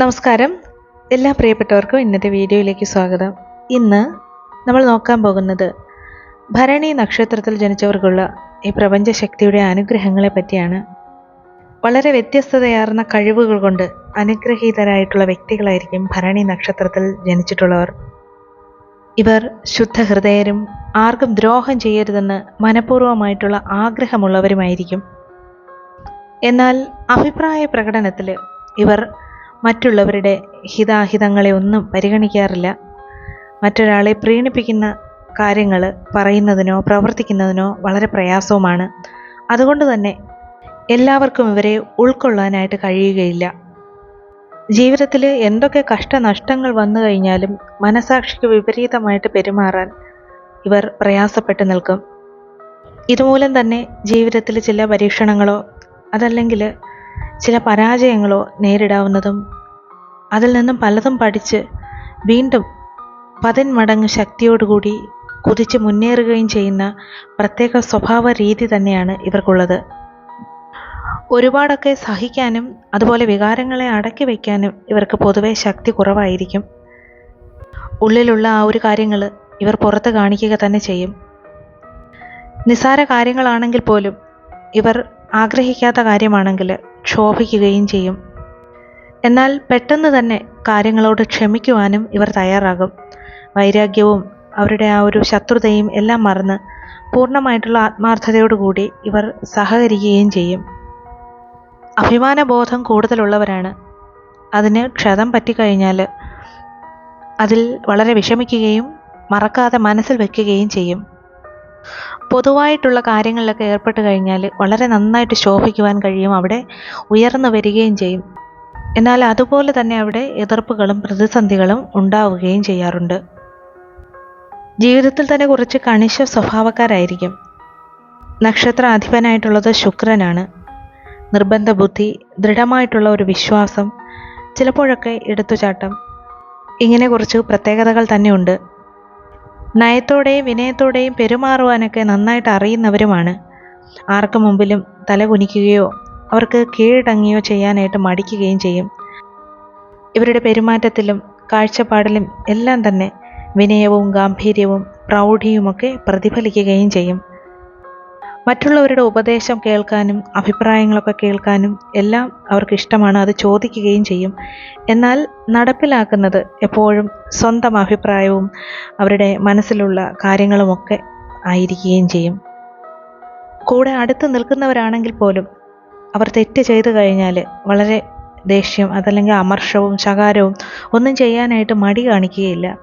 നമസ്കാരം. എല്ലാ പ്രിയപ്പെട്ടവർക്കും ഇന്നത്തെ വീഡിയോയിലേക്ക് സ്വാഗതം. ഇന്ന് നമ്മൾ നോക്കാൻ പോകുന്നത് ഭരണി നക്ഷത്രത്തിൽ ജനിച്ചവർക്കുള്ള ഈ പ്രപഞ്ച ശക്തിയുടെ അനുഗ്രഹങ്ങളെ പറ്റിയാണ്. വളരെ വ്യത്യസ്തതയാർന്ന കഴിവുകൾ കൊണ്ട് അനുഗ്രഹീതരായിട്ടുള്ള വ്യക്തികളായിരിക്കും ഭരണി നക്ഷത്രത്തിൽ ജനിച്ചിട്ടുള്ളവർ. ഇവർ ശുദ്ധഹൃദയരും ആർക്കും ദ്രോഹം ചെയ്യരുതെന്ന് മനഃപൂർവമായിട്ടുള്ള ആഗ്രഹമുള്ളവരുമായിരിക്കും. എന്നാൽ അഭിപ്രായ പ്രകടനത്തിൽ ഇവർ മറ്റുള്ളവരുടെ ഹിതാഹിതങ്ങളെ ഒന്നും പരിഗണിക്കാറില്ല. മറ്റൊരാളെ പ്രീണിപ്പിക്കുന്ന കാര്യങ്ങൾ പറയുന്നതിനോ പ്രവർത്തിക്കുന്നതിനോ വളരെ പ്രയാസവുമാണ്. അതുകൊണ്ട് തന്നെ എല്ലാവർക്കും ഇവരെ ഉൾക്കൊള്ളാനായിട്ട് കഴിയുകയില്ല. ജീവിതത്തിൽ എന്തൊക്കെ കഷ്ടനഷ്ടങ്ങൾ വന്നു കഴിഞ്ഞാലും മനസാക്ഷിക്ക് വിപരീതമായിട്ട് പെരുമാറാൻ ഇവർ പ്രയാസപ്പെട്ട് നിൽക്കും. ഇതുമൂലം തന്നെ ജീവിതത്തിൽ ചില പരീക്ഷണങ്ങളോ അതല്ലെങ്കിൽ ചില പരാജയങ്ങളോ നേരിടാവുന്നതും അതിൽ നിന്നും പലതും പഠിച്ച് വീണ്ടും പതിന്മടങ്ങ് ശക്തിയോടുകൂടി കുതിച്ച് മുന്നേറുകയും ചെയ്യുന്ന പ്രത്യേക സ്വഭാവ രീതി തന്നെയാണ് ഇവർക്കുള്ളത്. ഒരുപാടൊക്കെ സഹിക്കാനും അതുപോലെ വികാരങ്ങളെ അടക്കി വയ്ക്കാനും ഇവർക്ക് പൊതുവേ ശക്തി കുറവായിരിക്കും. ഉള്ളിലുള്ള ആ ഒരു കാര്യങ്ങൾ ഇവർ പുറത്ത് കാണിക്കുക തന്നെ ചെയ്യും. നിസാര കാര്യങ്ങളാണെങ്കിൽ പോലും ഇവർ ആഗ്രഹിക്കാത്ത കാര്യമാണെങ്കിൽ ക്ഷോഭിക്കുകയും ചെയ്യും. എന്നാൽ പെട്ടെന്ന് തന്നെ കാര്യങ്ങളോട് ക്ഷമിക്കുവാനും ഇവർ തയ്യാറാകും. വൈരാഗ്യവും അവരുടെ ആ ഒരു ശത്രുതയും എല്ലാം മറന്ന് പൂർണമായിട്ടുള്ള ആത്മാർത്ഥതയോടുകൂടി ഇവർ സഹകരിക്കുകയും ചെയ്യും. അഭിമാനബോധം കൂടുതലുള്ളവരാണ്. അതിന് ക്ഷതം പറ്റിക്കഴിഞ്ഞാൽ അതിൽ വളരെ വിഷമിക്കുകയും മറക്കാതെ മനസ്സിൽ വെക്കുകയും ചെയ്യും. പൊതുവായിട്ടുള്ള കാര്യങ്ങളിലൊക്കെ ഏർപ്പെട്ട് കഴിഞ്ഞാൽ വളരെ നന്നായിട്ട് ശോഭിക്കുവാൻ കഴിയും അവിടെ ഉയർന്നു വരികയും ചെയ്യും. എന്നാൽ അതുപോലെ തന്നെ അവിടെ എതിർപ്പുകളും പ്രതിസന്ധികളും ഉണ്ടാവുകയും ചെയ്യാറുണ്ട്. ജീവിതത്തിൽ തന്നെ കുറച്ച് കണിശ സ്വഭാവക്കാരായിരിക്കും. നക്ഷത്ര അധിപനായിട്ടുള്ളത് ശുക്രനാണ്. നിർബന്ധ ബുദ്ധി ദൃഢമായിട്ടുള്ള ഒരു വിശ്വാസം ചിലപ്പോഴൊക്കെ എടുത്തുചാട്ടം. ഇങ്ങനെ കുറച്ച് പ്രത്യേകതകൾ തന്നെയുണ്ട്. നയത്തോടെയും വിനയത്തോടെയും പെരുമാറുവാനൊക്കെ നന്നായിട്ട് അറിയുന്നവരുമാണ്. ആർക്കു മുമ്പിലും തല കുനിക്കുകയോ അവർക്ക് കീഴടങ്ങുകയോ ചെയ്യാനായിട്ട് മടിക്കുകയും ചെയ്യും. ഇവരുടെ പെരുമാറ്റത്തിലും കാഴ്ചപ്പാടിലും എല്ലാം തന്നെ വിനയവും ഗാംഭീര്യവും പ്രൗഢിയുമൊക്കെ പ്രതിഫലിക്കുകയും ചെയ്യും. മറ്റുള്ളവരുടെ ഉപദേശം കേൾക്കാനും അഭിപ്രായങ്ങളൊക്കെ കേൾക്കാനും എല്ലാം അവർക്ക് ഇഷ്ടമാണ്. അത് ചോദിക്കുകയും ചെയ്യും. എന്നാൽ നടപ്പിലാക്കുന്നത് എപ്പോഴും സ്വന്തം അഭിപ്രായവും അവരുടെ മനസ്സിലുള്ള കാര്യങ്ങളുമൊക്കെ ആയിരിക്കുകയും ചെയ്യും. കൂടെ അടുത്ത് നിൽക്കുന്നവരാണെങ്കിൽ പോലും അവർ തെറ്റ് ചെയ്തു കഴിഞ്ഞാൽ വളരെ ദേഷ്യം അതല്ലെങ്കിൽ അമർഷവും ശകാരവും ഒന്നും ചെയ്യാനായിട്ട് മടി കാണിക്കുകയില്ല.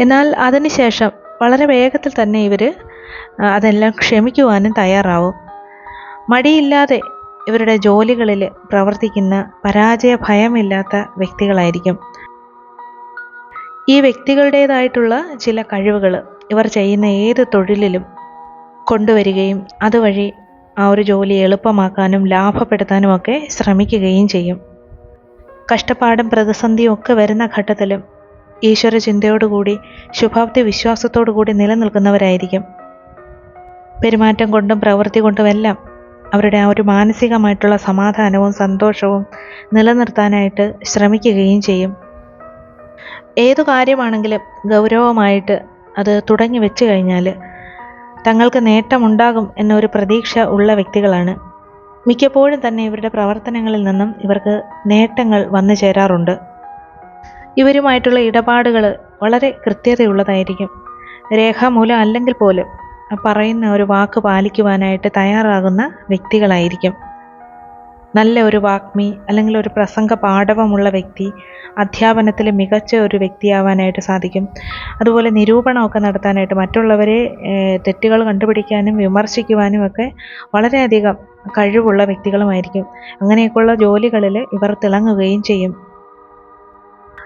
എന്നാൽ അതിനുശേഷം വളരെ വേഗത്തിൽ തന്നെ ഇവർ അതെല്ലാം ക്ഷമിക്കുവാനും തയ്യാറാവും. മടിയില്ലാതെ ഇവരുടെ ജോലികളിൽ പ്രവർത്തിക്കുന്ന പരാജയ ഭയമില്ലാത്ത വ്യക്തികളായിരിക്കും. ഈ വ്യക്തികളുടേതായിട്ടുള്ള ചില കഴിവുകൾ ഇവർ ചെയ്യുന്ന ഏത് തൊഴിലിലും കൊണ്ടുവരികയും അതുവഴി ആ ഒരു ജോലി എളുപ്പമാക്കാനും ലാഭപ്പെടുത്താനും ഒക്കെ ശ്രമിക്കുകയും ചെയ്യും. കഷ്ടപ്പാടും പ്രതിസന്ധിയും ഒക്കെ വരുന്ന ഘട്ടത്തിലും ഈശ്വര ചിന്തയോടുകൂടി ശുഭാപ്തി വിശ്വാസത്തോടു കൂടി നിലനിൽക്കുന്നവരായിരിക്കും. പെരുമാറ്റം കൊണ്ടും പ്രവൃത്തി കൊണ്ടുമെല്ലാം അവരുടെ ആ ഒരു മാനസികമായിട്ടുള്ള സമാധാനവും സന്തോഷവും നിലനിർത്താനായിട്ട് ശ്രമിക്കുകയും ചെയ്യും. ഏതു കാര്യമാണെങ്കിലും ഗൗരവമായിട്ട് അത് തുടങ്ങി വെച്ച് കഴിഞ്ഞാൽ തങ്ങൾക്ക് നേട്ടമുണ്ടാകും എന്നൊരു പ്രതീക്ഷ ഉള്ള വ്യക്തികളാണ്. മിക്കപ്പോഴും തന്നെ ഇവരുടെ പ്രവർത്തനങ്ങളിൽ നിന്നും ഇവർക്ക് നേട്ടങ്ങൾ വന്നു ചേരാറുണ്ട്. ഇവരുമായിട്ടുള്ള ഇടപാടുകൾ വളരെ കൃത്യതയുള്ളതായിരിക്കും. രേഖാമൂലം അല്ലെങ്കിൽ പോലും പറയുന്ന ഒരു വാക്ക് പാലിക്കുവാനായിട്ട് തയ്യാറാകുന്ന വ്യക്തികളായിരിക്കും. നല്ല ഒരു വാഗ്മി അല്ലെങ്കിൽ ഒരു പ്രസംഗ പാഠവമുള്ള വ്യക്തി അധ്യാപനത്തിൽ മികച്ച ഒരു വ്യക്തിയാവാനായിട്ട് സാധിക്കും. അതുപോലെ നിരൂപണമൊക്കെ നടത്താനായിട്ട് മറ്റുള്ളവരെ തെറ്റുകൾ കണ്ടുപിടിക്കാനും വിമർശിക്കുവാനും ഒക്കെ വളരെയധികം കഴിവുള്ള വ്യക്തികളുമായിരിക്കും. അങ്ങനെയൊക്കെയുള്ള ജോലികളിൽ ഇവർ തിളങ്ങുകയും ചെയ്യും.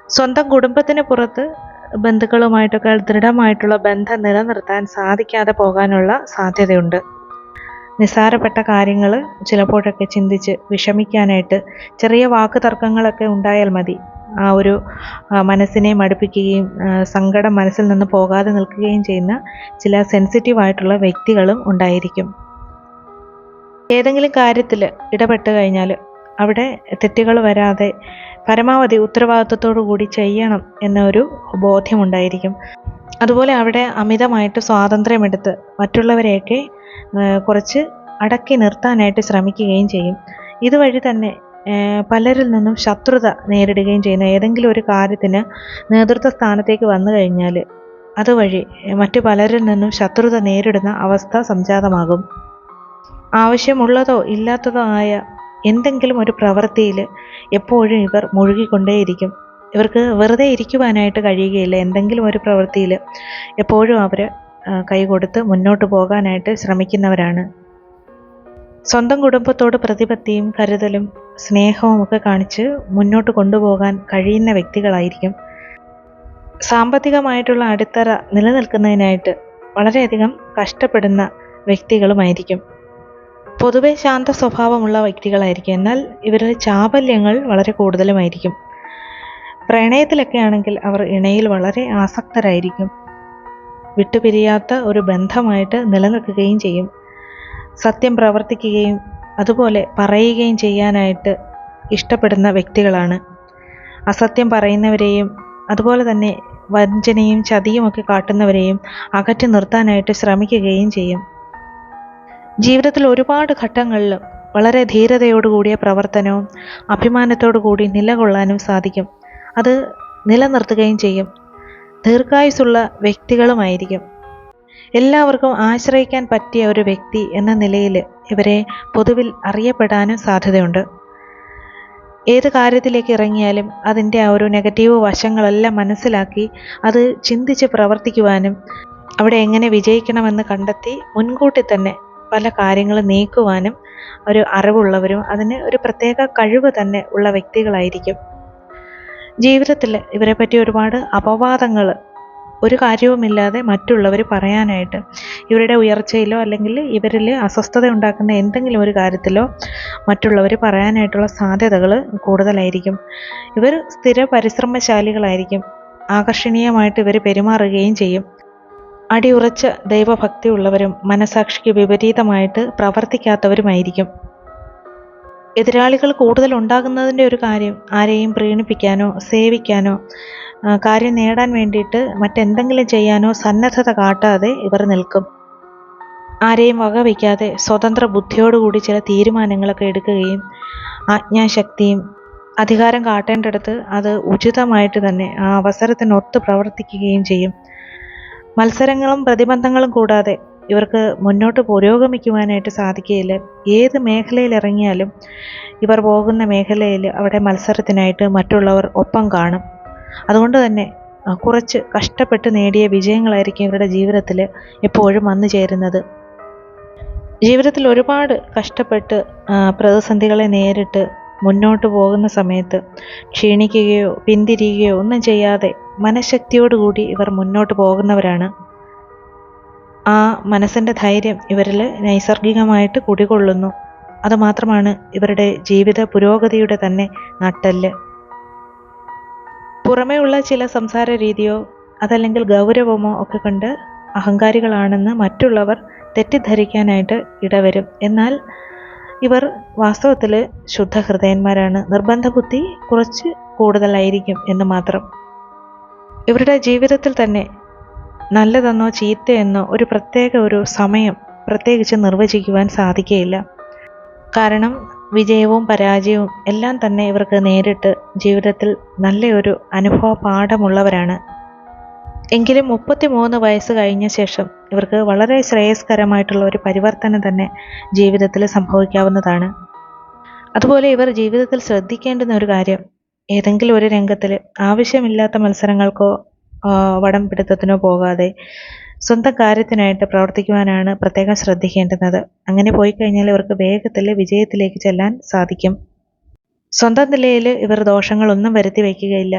സ്വന്തം കുടുംബത്തിന് പുറത്ത് ബന്ധുക്കളുമായിട്ടൊക്കെ ദൃഢമായിട്ടുള്ള ബന്ധം നിലനിർത്താൻ സാധിക്കാതെ പോകാനുള്ള സാധ്യതയുണ്ട്. നിസ്സാരപ്പെട്ട കാര്യങ്ങൾ ചിലപ്പോഴൊക്കെ ചിന്തിച്ച് വിഷമിക്കാനായിട്ട് ചെറിയ വാക്ക് തർക്കങ്ങളൊക്കെ ഉണ്ടായാൽ മതി. ആ ഒരു മനസ്സിനെ മടുപ്പിക്കുകയും സങ്കടം മനസ്സിൽ നിന്ന് പോകാതെ നിൽക്കുകയും ചെയ്യുന്ന ചില സെൻസിറ്റീവ് ആയിട്ടുള്ള വ്യക്തികളും ഉണ്ടായിരിക്കും. ഏതെങ്കിലും കാര്യത്തിൽ ഇടപെട്ട് കഴിഞ്ഞാൽ അവിടെ തെറ്റുകൾ വരാതെ പരമാവധി ഉത്തരവാദിത്വത്തോടു കൂടി ചെയ്യണം എന്നൊരു ബോധ്യമുണ്ടായിരിക്കും. അതുപോലെ അവിടെ അമിതമായിട്ട് സ്വാതന്ത്ര്യമെടുത്ത് മറ്റുള്ളവരെയൊക്കെ കുറച്ച് അടക്കി നിർത്താനായിട്ട് ശ്രമിക്കുകയും ചെയ്യും. ഇതുവഴി തന്നെ പലരിൽ നിന്നും ശത്രുത നേരിടുകയും ചെയ്യുന്ന ഏതെങ്കിലും ഒരു കാര്യത്തിന് നേതൃത്വ സ്ഥാനത്തേക്ക് വന്നു കഴിഞ്ഞാൽ അതുവഴി മറ്റു പലരിൽ നിന്നും ശത്രുത നേരിടുന്ന അവസ്ഥ സംജാതമാകും. ആവശ്യമുള്ളതോ ഇല്ലാത്തതോ ആയ എന്തെങ്കിലും ഒരു പ്രവൃത്തിയിൽ എപ്പോഴും ഇവർ മുഴുകിക്കൊണ്ടേയിരിക്കും. ഇവർക്ക് വെറുതെ ഇരിക്കുവാനായിട്ട് കഴിയുകയില്ല. എന്തെങ്കിലും ഒരു പ്രവൃത്തിയിൽ എപ്പോഴും അവർ കൈകൊടുത്ത് മുന്നോട്ട് പോകാനായിട്ട് ശ്രമിക്കുന്നവരാണ്. സ്വന്തം കുടുംബത്തോട് പ്രതിപത്തിയും കരുതലും സ്നേഹവും ഒക്കെ കാണിച്ച് മുന്നോട്ട് കൊണ്ടുപോകാൻ കഴിയുന്ന വ്യക്തികളായിരിക്കും. സാമ്പത്തികമായിട്ടുള്ള അടിത്തറ നിലനിൽക്കുന്നതിനായിട്ട് വളരെയധികം കഷ്ടപ്പെടുന്ന വ്യക്തികളുമായിരിക്കും. പൊതുവെ ശാന്ത സ്വഭാവമുള്ള വ്യക്തികളായിരിക്കും. എന്നാൽ ഇവരുടെ ചാബല്യങ്ങൾ വളരെ കൂടുതലുമായിരിക്കും. പ്രണയത്തിലൊക്കെ ആണെങ്കിൽ അവർ ഇണയിൽ വളരെ ആസക്തരായിരിക്കും. വിട്ടുപിരിയാത്ത ഒരു ബന്ധമായിട്ട് നിലനിൽക്കുകയും ചെയ്യും. സത്യം പ്രവർത്തിക്കുകയും അതുപോലെ പറയുകയും ചെയ്യാനായിട്ട് ഇഷ്ടപ്പെടുന്ന വ്യക്തികളാണ്. അസത്യം പറയുന്നവരെയും അതുപോലെ തന്നെ വഞ്ചനയും ചതിയും ഒക്കെ കാട്ടുന്നവരെയും അകറ്റി നിർത്താനായിട്ട് ശ്രമിക്കുകയും ചെയ്യും. ജീവിതത്തിൽ ഒരുപാട് ഘട്ടങ്ങളിൽ വളരെ ധീരതയോടുകൂടിയ പ്രവർത്തനവും അഭിമാനത്തോടു കൂടി നിലകൊള്ളാനും സാധിക്കും. അത് നിലനിർത്തുകയും ചെയ്യും. ദീർഘായുസുള്ള വ്യക്തികളുമായിരിക്കും. എല്ലാവർക്കും ആശ്രയിക്കാൻ പറ്റിയ ഒരു വ്യക്തി എന്ന നിലയിൽ ഇവരെ പൊതുവിൽ അറിയപ്പെടാനും സാധ്യതയുണ്ട്. ഏത് കാര്യത്തിലേക്ക് ഇറങ്ങിയാലും അതിന്റെ ആ ഒരു നെഗറ്റീവ് വശങ്ങളെല്ലാം മനസ്സിലാക്കി അത് ചിന്തിച്ച് പ്രവർത്തിക്കുവാനും അവിടെ എങ്ങനെ വിജയിക്കണമെന്ന് കണ്ടെത്തി മുൻകൂട്ടി തന്നെ പല കാര്യങ്ങളും നീക്കുവാനും ഒരു അറിവുള്ളവരും അതിന് ഒരു പ്രത്യേക കഴിവ് തന്നെ ഉള്ള വ്യക്തികളായിരിക്കും. ജീവിതത്തിൽ ഇവരെ പറ്റി ഒരുപാട് അപവാദങ്ങൾ ഒരു കാര്യവുമില്ലാതെ മറ്റുള്ളവർ പറയാനായിട്ട് ഇവരുടെ ഉയർച്ചയിലോ അല്ലെങ്കിൽ ഇവരിൽ അസ്വസ്ഥത ഉണ്ടാക്കുന്ന എന്തെങ്കിലും ഒരു കാര്യത്തിലോ മറ്റുള്ളവർ പറയാനായിട്ടുള്ള സാധ്യതകൾ കൂടുതലായിരിക്കും. ഇവർ സ്ഥിര പരിശ്രമശാലികളായിരിക്കും. ആകർഷണീയമായിട്ട് ഇവർ പെരുമാറുകയും ചെയ്യും. അടിയുറച്ച ദൈവഭക്തിയുള്ളവരും മനസാക്ഷിക്ക് വിപരീതമായിട്ട് പ്രവർത്തിക്കാത്തവരുമായിരിക്കും. എതിരാളികൾ കൂടുതൽ ഉണ്ടാകുന്നതിന്റെ ഒരു കാര്യം ആരെയും പ്രീണിപ്പിക്കാനോ സേവിക്കാനോ കാര്യം നേടാൻ വേണ്ടിയിട്ട് മറ്റെന്തെങ്കിലും ചെയ്യാനോ സന്നദ്ധത കാട്ടാതെ ഇവർ നിൽക്കും. ആരെയും വകവയ്ക്കാതെ സ്വതന്ത്ര ബുദ്ധിയോടുകൂടി ചില തീരുമാനങ്ങളൊക്കെ എടുക്കുകയും ആജ്ഞാശക്തിയും അധികാരം കാട്ടേണ്ടടുത്ത് അത് ഉചിതമായിട്ട് തന്നെ ആ അവസരത്തിനൊത്ത് പ്രവർത്തിക്കുകയും ചെയ്യും. മത്സരങ്ങളും പ്രതിബന്ധങ്ങളും കൂടാതെ ഇവർക്ക് മുന്നോട്ട് പുരോഗമിക്കുവാനായിട്ട് സാധിക്കുകയില്ല ഏത് മേഖലയിൽ ഇറങ്ങിയാലും ഇവർ പോകുന്ന മേഖലയിൽ അവിടെ മത്സരത്തിനായിട്ട് മറ്റുള്ളവർ ഒപ്പം കാണും. അതുകൊണ്ട് തന്നെ കുറച്ച് കഷ്ടപ്പെട്ട് നേടിയ വിജയങ്ങളായിരിക്കും ഇവരുടെ ജീവിതത്തിൽ എപ്പോഴും വന്നു ചേരുന്നത്. ജീവിതത്തിൽ ഒരുപാട് കഷ്ടപ്പെട്ട് പ്രതിസന്ധികളെ നേരിട്ട് മുന്നോട്ട് പോകുന്ന സമയത്ത് ക്ഷീണിക്കുകയോ പിന്തിരിയുകയോ ഒന്നും ചെയ്യാതെ മനഃശക്തിയോടുകൂടി ഇവർ മുന്നോട്ട് പോകുന്നവരാണ്. ആ മനസ്സിന്റെ ധൈര്യം ഇവരിൽ നൈസർഗികമായിട്ട് കുടികൊള്ളുന്നു. അതുമാത്രമാണ് ഇവരുടെ ജീവിത പുരോഗതിയുടെ തന്നെ നട്ടൽ പുറമേയുള്ള ചില സംസാര രീതിയോ അതല്ലെങ്കിൽ ഗൗരവമോ ഒക്കെ കണ്ട് അഹങ്കാരികളാണെന്ന് മറ്റുള്ളവർ തെറ്റിദ്ധരിക്കാനായിട്ട് ഇടവരും. എന്നാൽ ഇവർ വാസ്തവത്തിൽ ശുദ്ധഹൃദയന്മാരാണ്. ഹൃദയന്മാരാണ് നിർബന്ധബുദ്ധി കുറച്ച് കൂടുതലായിരിക്കും എന്ന് മാത്രം. ഇവരുടെ ജീവിതത്തിൽ തന്നെ നല്ലതെന്നോ ചീത്തയെന്നോ ഒരു പ്രത്യേക ഒരു സമയം പ്രത്യേകിച്ച് നിർവചിക്കുവാൻ സാധിക്കുകയില്ല. കാരണം വിജയവും പരാജയവും എല്ലാം തന്നെ ഇവർക്ക് നേരിട്ട് ജീവിതത്തിൽ നല്ലൊരു അനുഭവ പാഠമുള്ളവരാണ്. എങ്കിലും മുപ്പത്തിമൂന്ന് വയസ്സ് കഴിഞ്ഞ ശേഷം ഇവർക്ക് വളരെ ശ്രേയസ്കരമായിട്ടുള്ള ഒരു പരിവർത്തനം തന്നെ ജീവിതത്തിൽ സംഭവിക്കാവുന്നതാണ്. അതുപോലെ ഇവർ ജീവിതത്തിൽ ശ്രദ്ധിക്കേണ്ടുന്ന ഒരു കാര്യം ഏതെങ്കിലും ഒരു രംഗത്തിൽ ആവശ്യമില്ലാത്ത മത്സരങ്ങൾക്കോ വടം പിടുത്തത്തിനോ പോകാതെ സ്വന്തം കാര്യത്തിനായിട്ട് പ്രവർത്തിക്കുവാനാണ് പ്രത്യേകം ശ്രദ്ധിക്കേണ്ടുന്നത്. അങ്ങനെ പോയി കഴിഞ്ഞാൽ ഇവർക്ക് വേഗത്തിൽ വിജയത്തിലേക്ക് ചെല്ലാൻ സാധിക്കും. സ്വന്തം നിലയിൽ ഇവർ ദോഷങ്ങളൊന്നും വരുത്തി വയ്ക്കുകയില്ല.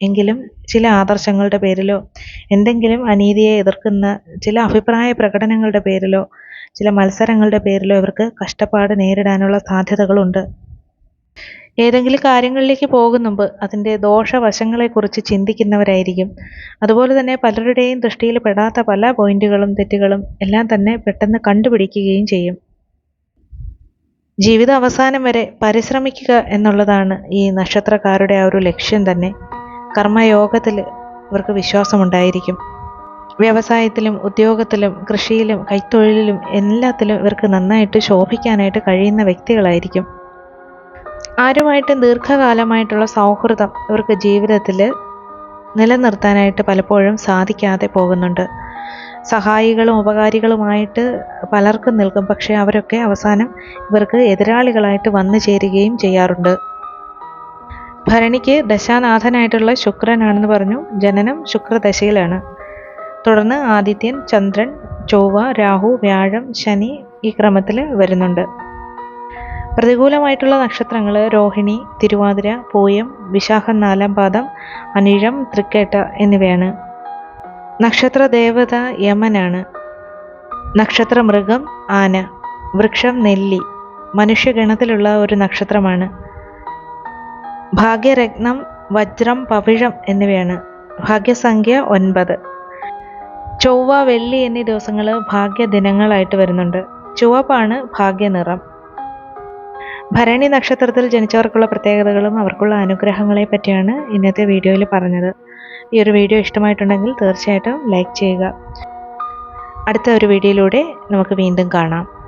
എങ്കിലും ചില ആദർശങ്ങളുടെ പേരിലോ എന്തെങ്കിലും അനീതിയെ എതിർക്കുന്ന ചില അഭിപ്രായ പ്രകടനങ്ങളുടെ പേരിലോ ചില മത്സരങ്ങളുടെ പേരിലോ ഇവർക്ക് കഷ്ടപ്പാട് നേരിടാനുള്ള സാധ്യതകളുണ്ട്. ഏതെങ്കിലും കാര്യങ്ങളിലേക്ക് പോകും മുമ്പ് അതിന്റെ ദോഷവശങ്ങളെക്കുറിച്ച് ചിന്തിക്കുന്നവരായിരിക്കും. അതുപോലെ തന്നെ പലരുടെയും ദൃഷ്ടിയിൽ പെടാത്ത പല പോയിന്റുകളും തെറ്റുകളും എല്ലാം തന്നെ പെട്ടെന്ന് കണ്ടുപിടിക്കുകയും ചെയ്യും. ജീവിത അവസാനം വരെ പരിശ്രമിക്കുക എന്നുള്ളതാണ് ഈ നക്ഷത്രക്കാരുടെ ആ ഒരു ലക്ഷ്യം തന്നെ. കർമ്മയോഗത്തിൽ ഇവർക്ക് വിശ്വാസമുണ്ടായിരിക്കും. വ്യവസായത്തിലും ഉദ്യോഗത്തിലും കൃഷിയിലും കൈത്തൊഴിലിലും എല്ലാത്തിലും ഇവർക്ക് നന്നായിട്ട് ശോഭിക്കാനായിട്ട് കഴിയുന്ന വ്യക്തികളായിരിക്കും. ആരുമായിട്ടും ദീർഘകാലമായിട്ടുള്ള സൗഹൃദം ഇവർക്ക് ജീവിതത്തിൽ നിലനിർത്താനായിട്ട് പലപ്പോഴും സാധിക്കാതെ പോകുന്നുണ്ട്. സഹായികളും ഉപകാരികളുമായിട്ട് പലർക്കും നിൽക്കും. പക്ഷേ അവരൊക്കെ അവസാനം ഇവർക്ക് എതിരാളികളായിട്ട് വന്നു ചേരുകയും ചെയ്യാറുണ്ട്. ഭരണിക്ക് ദശാനാഥനായിട്ടുള്ള ശുക്രനാണെന്ന് പറഞ്ഞു. ജനനം ശുക്രദശയിലാണ്. തുടർന്ന് ആദിത്യൻ ചന്ദ്രൻ ചൊവ്വ രാഹു വ്യാഴം ശനി ഈ ക്രമത്തിൽ വരുന്നുണ്ട്. പ്രതികൂലമായിട്ടുള്ള നക്ഷത്രങ്ങൾ രോഹിണി തിരുവാതിര പൂയം വിശാഖം നാലാം പാദം അനിഴം തൃക്കേട്ട എന്നിവയാണ്. നക്ഷത്ര ദേവത യമനാണ്. നക്ഷത്ര മൃഗം ആന. വൃക്ഷം നെല്ലി. മനുഷ്യഗണത്തിലുള്ള ഒരു നക്ഷത്രമാണ്. ഭാഗ്യരത്നം വജ്രം പവിഴം എന്നിവയാണ്. ഭാഗ്യസംഖ്യ ഒൻപത്. ചൊവ്വ വെള്ളി എന്നീ ദിവസങ്ങൾ ഭാഗ്യദിനങ്ങളായിട്ട് വരുന്നുണ്ട്. ചുവപ്പാണ് ഭാഗ്യനിറം. ഭരണി നക്ഷത്രത്തിൽ ജനിച്ചവർക്കുള്ള പ്രത്യേകതകളും അവർക്കുള്ള അനുഗ്രഹങ്ങളെ പറ്റിയാണ് ഇന്നത്തെ വീഡിയോയിൽ പറഞ്ഞത്. ഈ ഒരു വീഡിയോ ഇഷ്ടമായിട്ടുണ്ടെങ്കിൽ തീർച്ചയായിട്ടും ലൈക്ക് ചെയ്യുക. അടുത്ത ഒരു വീഡിയോയിലൂടെ നമുക്ക് വീണ്ടും കാണാം.